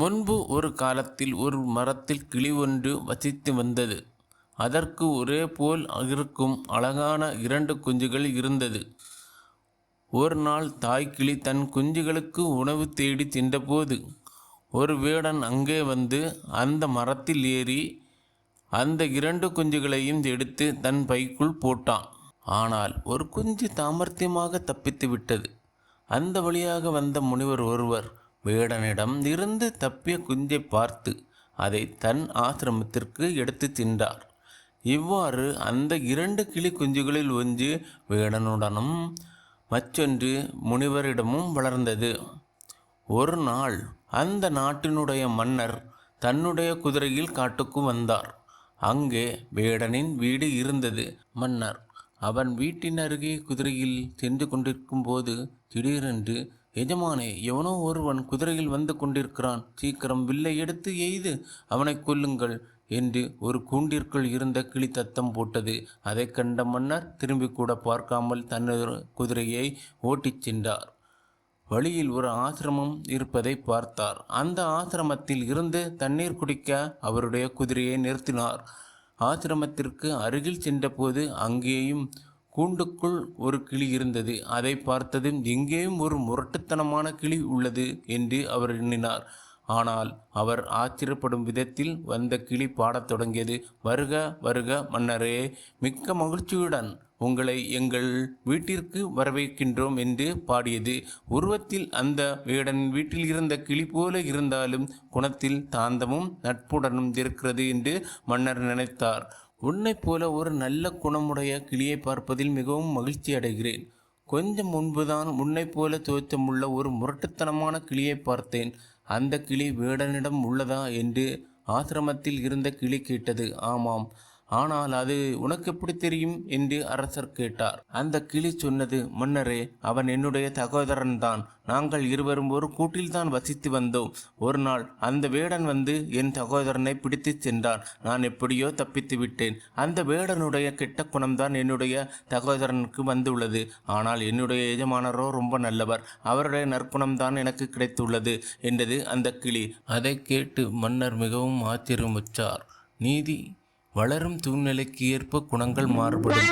முன்பு ஒரு காலத்தில் ஒரு மரத்தில் கிளி ஒன்று வசித்து வந்தது. அதற்கு ஒரே போல் இருக்கும் அழகான இரண்டு குஞ்சுகள் இருந்தது. ஒரு நாள் தாய்க்கிளி தன் குஞ்சுகளுக்கு உணவு தேடி சென்றபோது ஒரு வேடன் அங்கே வந்து அந்த மரத்தில் ஏறி அந்த இரண்டு குஞ்சுகளையும் எடுத்து தன் பைக்குள் போட்டான். ஆனால் ஒரு குஞ்சு தாமர்த்தியமாக தப்பித்து விட்டது. அந்த வழியாக வந்த முனிவர் ஒருவர் வேடனிடம் இருந்து தப்பிய குஞ்சை பார்த்து அதை தன் ஆசிரமத்திற்கு எடுத்து தின்றார். இவ்வாறு அந்த இரண்டு கிளி குஞ்சுகளில் ஒன்று வேடனுடனும் மற்றொன்று முனிவரிடமும் வளர்ந்தது. ஒரு நாள் அந்த நாட்டினுடைய மன்னர் தன்னுடைய குதிரையில் காட்டுக்கு வந்தார். அங்கே வேடனின் வீடு இருந்தது. மன்னர் அவன் வீட்டின் அருகே குதிரையில் சென்று கொண்டிருக்கும் போது திடீரென்று எஜமானே எவனோ ஒருவன் குதிரையில் வந்து கொண்டிருக்கிறான். சீக்கிரம் வில்லை எடுத்து எய்து அவனை கொல்லுங்கள் என்று ஒரு கூண்டிற்குள் இருந்த கிளி தத்தம் போட்டது. அதை கண்ட மன்னர் திரும்பி கூட பார்க்காமல் தனது குதிரையை ஓட்டிச் சென்றார். வழியில் ஒரு ஆசிரமம் இருப்பதை பார்த்தார். அந்த ஆசிரமத்தில் இருந்து தண்ணீர் குடிக்க அவருடைய குதிரையை நிறுத்தினார். ஆசிரமத்திற்கு அருகில் சென்றபோது அங்கேயும் கூண்டுக்குள் ஒரு கிளி இருந்தது. அதை பார்த்ததும் எங்கேயும் ஒரு முரட்டுத்தனமான கிளி உள்ளது என்று அவர் எண்ணினார். ஆனால் அவர் ஆச்சரியப்படும் விதத்தில் வந்த கிளி பாடத் தொடங்கியது. வருக வருக மன்னரே மிக்க மகிழ்ச்சியுடன் உங்களை எங்கள் வீட்டிற்கு வரவேற்கின்றோம் என்று பாடியது. உருவத்தில் அந்த வேடன் வீட்டில் இருந்த கிளி போல இருந்தாலும் குணத்தில் தாந்தமும் நட்புடனும் இருக்கிறது என்று மன்னர் நினைத்தார். உன்னைப் போல ஒரு நல்ல குணமுடைய கிளியை பார்ப்பதில் மிகவும் மகிழ்ச்சி அடைகிறேன். கொஞ்சம் முன்புதான் உன்னைப் போல தோற்றமுள்ள ஒரு முரட்டுத்தனமான கிளியை பார்த்தேன். அந்த கிளி வேடனிடம் உள்ளதா? என்று ஆசிரமத்தில் இருந்த கிளி கேட்டது. ஆமாம் ஆனால் அது உனக்கு எப்படி தெரியும்? என்று அரசர் கேட்டார். அந்த கிளி சொன்னது மன்னரே அவன் என்னுடைய சகோதரன் தான் நாங்கள் இருவரும் ஒரு கூட்டில்தான் வசித்து வந்தோம். ஒரு நாள் அந்த வேடன் வந்து என் சகோதரனை பிடித்து சென்றான். நான் எப்படியோ தப்பித்து விட்டேன். அந்த வேடனுடைய கெட்ட குணம்தான் என்னுடைய சகோதரனுக்கு வந்துள்ளது. ஆனால் என்னுடைய எஜமானரோ ரொம்ப நல்லவர். அவருடைய நற்குணம்தான் எனக்கு கிடைத்துள்ளது என்றது அந்த கிளி. அதை கேட்டு மன்னர் மிகவும் ஆச்சரியமுற்றார் நீதி வளரும் சூழ்நிலைக்கு ஏற்ப குணங்கள் மாறுபடும்.